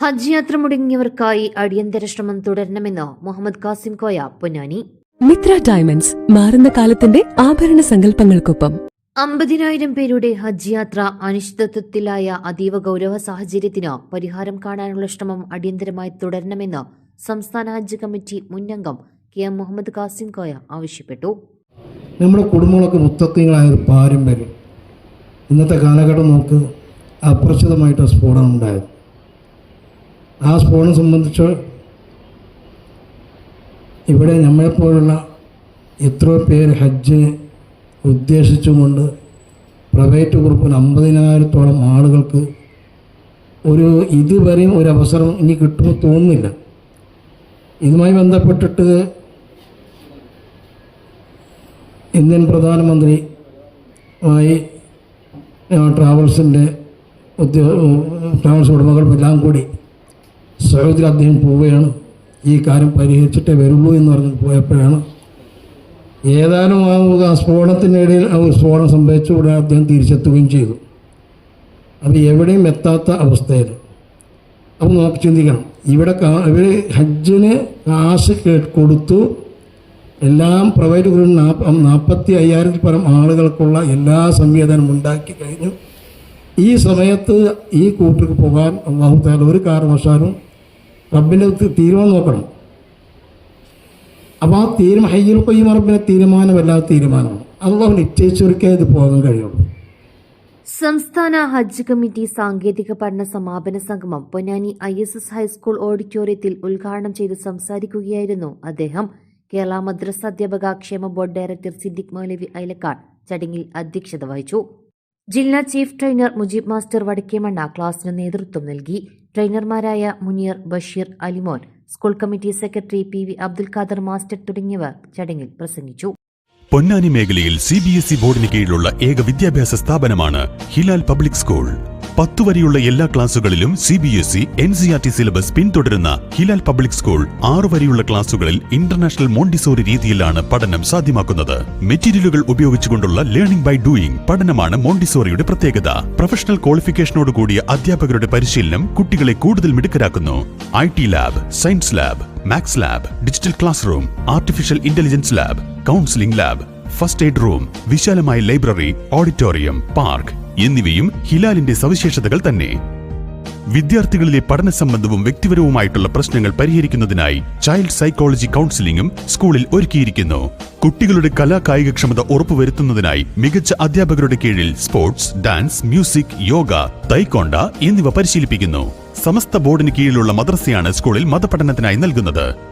ഹജ്ജ് യാത്ര മുടങ്ങിയവർക്കായി അടിയന്തര ശ്രമം തുടരണമെന്ന് മുഹമ്മദ് കാസിം കോയ പൊന്നാനി. മിത്ര ഡയമണ്ട്സ് മാറുന്ന കാലത്തിന്റെ ആഭരണ സങ്കല്പങ്ങൾക്കൊപ്പം അമ്പതിനായിരം പേരുടെ ഹജ്ജ് യാത്ര അനിശ്ചിതത്വത്തിലായ അതീവ ഗൗരവ സാഹചര്യത്തിന് പരിഹാരം കാണാനുള്ള ശ്രമം അടിയന്തരമായി തുടരണമെന്ന് സംസ്ഥാന ഹജ്ജ് കമ്മിറ്റി മുന്നംഗം കെ എം മുഹമ്മദ് കാസിം കോയ ആവശ്യപ്പെട്ടു. നമ്മുടെ കുടുംബങ്ങളൊക്കെ മുത്തത്വങ്ങളായ ഒരു പാരമ്പര്യം. ഇന്നത്തെ കാലഘട്ടം നമുക്ക് അപ്രചിതമായിട്ട് സ്ഫോടനം ഉണ്ടായത്. ആ സ്ഫോടനം സംബന്ധിച്ച് ഇവിടെ നമ്മളെപ്പോലുള്ള എത്രയോ പേര് ഹജ്ജിന് ഉദ്ദേശിച്ചുകൊണ്ട് പ്രൈവറ്റ് ഗ്രൂപ്പിൽ അമ്പതിനായിരത്തോളം ആളുകൾക്ക് ഒരു ഇതുവരെയും ഒരു അവസരം ഇനി കിട്ടുമെന്ന് തോന്നുന്നില്ല. ഇതുമായി ബന്ധപ്പെട്ടിട്ട് ഇന്ത്യൻ പ്രധാനമന്ത്രി ആയി ട്രാവൽസിന്റെ ഉദ്യോഗ ട്രാവൽസ് ഉടമകളും എല്ലാം കൂടി സൗദിയിൽ അദ്ദേഹം പോവുകയാണ്. ഈ കാര്യം പരിഹരിച്ചിട്ടേ വരുള്ളൂ എന്ന് പറഞ്ഞ് പോയപ്പോഴാണ് ഏതാനും ആ സ്ഫോടനത്തിനിടയിൽ ആ ഒരു സ്ഫോടനം സംഭവിച്ചു ഉടനെ അദ്ദേഹം തിരിച്ചെത്തുകയും ചെയ്തു. അത് എവിടെയും എത്താത്ത അവസ്ഥയിൽ അപ്പോൾ നമുക്ക് ചിന്തിക്കണം. ഇവിടെ ഇവർ ഹജ്ജിന് കാശ് കൊടുത്തു. എല്ലാം ഗ്രൂപ്പിൽ നാപ്പ നാൽപ്പത്തി അയ്യായിരത്തിൽ പരം ആളുകൾക്കുള്ള എല്ലാ സംവിധാനം ഉണ്ടാക്കി കഴിഞ്ഞു. ഈ സമയത്ത് ഈ കൂട്ടർക്ക് പോകാൻ അള്ളാഹു താല ഒരു കാരണവശാലും റബ്ബിന്റെ തീരുമാനം നോക്കണം. അപ്പോൾ ആ തീരുമാനം ഹയ്യൽ കൊയ്യും റബ്ബിന്റെ തീരുമാനമല്ലാത്ത തീരുമാനമാണ്. അള്ളാഹു നിശ്ചയിച്ചവർക്കേ ഇത് പോകാൻ കഴിയുള്ളൂ. സംസ്ഥാന ഹജ്ജ് കമ്മിറ്റി സാങ്കേതിക പഠന സമാപന സംഗമം Ponnani I S S high school ഓഡിറ്റോറിയത്തിൽ ഉദ്ഘാടനം ചെയ്ത് സംസാരിക്കുകയായിരുന്നു അദ്ദേഹം. കേരള മദ്രസ അധ്യാപക ക്ഷേമ ബോർഡ് ഡയറക്ടർ സിദ്ദിഖ് മൗലവി ഐലക്കാട് ചടങ്ങിൽ അധ്യക്ഷത വഹിച്ചു. ജില്ലാ chief trainer Mujeeb master Vadakkemanna ക്ലാസിന് നേതൃത്വം നൽകി. ട്രെയിനർമാരായ Muneer Basheer Alimon school committee secretary P V Abdul Khader master തുടങ്ങിയവർ ചടങ്ങിൽ പ്രസംഗിച്ചു. പൊന്നാനി മേഖലയിൽ സി ബി എസ് ഇ ബോർഡിന് കീഴിലുള്ള ഏക വിദ്യാഭ്യാസ സ്ഥാപനമാണ് ഹിലാൽ പബ്ലിക് സ്കൂൾ. പത്തു വരെയുള്ള എല്ലാ ക്ലാസുകളിലും C B S E N C R T syllabus പിന്തുടരുന്ന ഹിലാൽ പബ്ലിക് സ്കൂൾ ആറു വരെയുള്ള ക്ലാസുകളിൽ ഇന്റർനാഷണൽ മോണ്ടിസോറി രീതിയിലാണ് പഠനം സാധ്യമാക്കുന്നത്. മെറ്റീരിയലുകൾ ഉപയോഗിച്ചുകൊണ്ടുള്ള ലേണിംഗ് ബൈ ഡൂയിങ് പഠനമാണ് മോണ്ടിസോറിയുടെ പ്രത്യേകത. പ്രൊഫഷണൽ ക്വാളിഫിക്കേഷനോട് കൂടിയ അധ്യാപകരുടെ പരിശീലനം കുട്ടികളെ കൂടുതൽ മിടുക്കരാക്കുന്നു. I T lab science lab maths lab digital class room artificial intelligence lab counselling lab first aid room വിശാലമായ ലൈബ്രറി ഓഡിറ്റോറിയം പാർക്ക് എന്നിവയും ഹിലാലിന്റെ സവിശേഷതകൾ തന്നെ. വിദ്യാർത്ഥികളിലെ പഠന സംബന്ധവും വ്യക്തിപരവുമായിട്ടുള്ള പ്രശ്നങ്ങൾ പരിഹരിക്കുന്നതിനായി ചൈൽഡ് സൈക്കോളജി കൗൺസിലിംഗും സ്കൂളിൽ ഒരുക്കിയിരിക്കുന്നു. കുട്ടികളുടെ കലാ കായികക്ഷമത ഉറപ്പുവരുത്തുന്നതിനായി മികച്ച അധ്യാപകരുടെ കീഴിൽ sports dance music yoga taekwondo എന്നിവ പരിശീലിപ്പിക്കുന്നു. സമസ്ത ബോർഡിന് കീഴിലുള്ള മദ്രസയാണ് സ്കൂളിൽ മതപഠനത്തിനായി നൽകുന്നത്.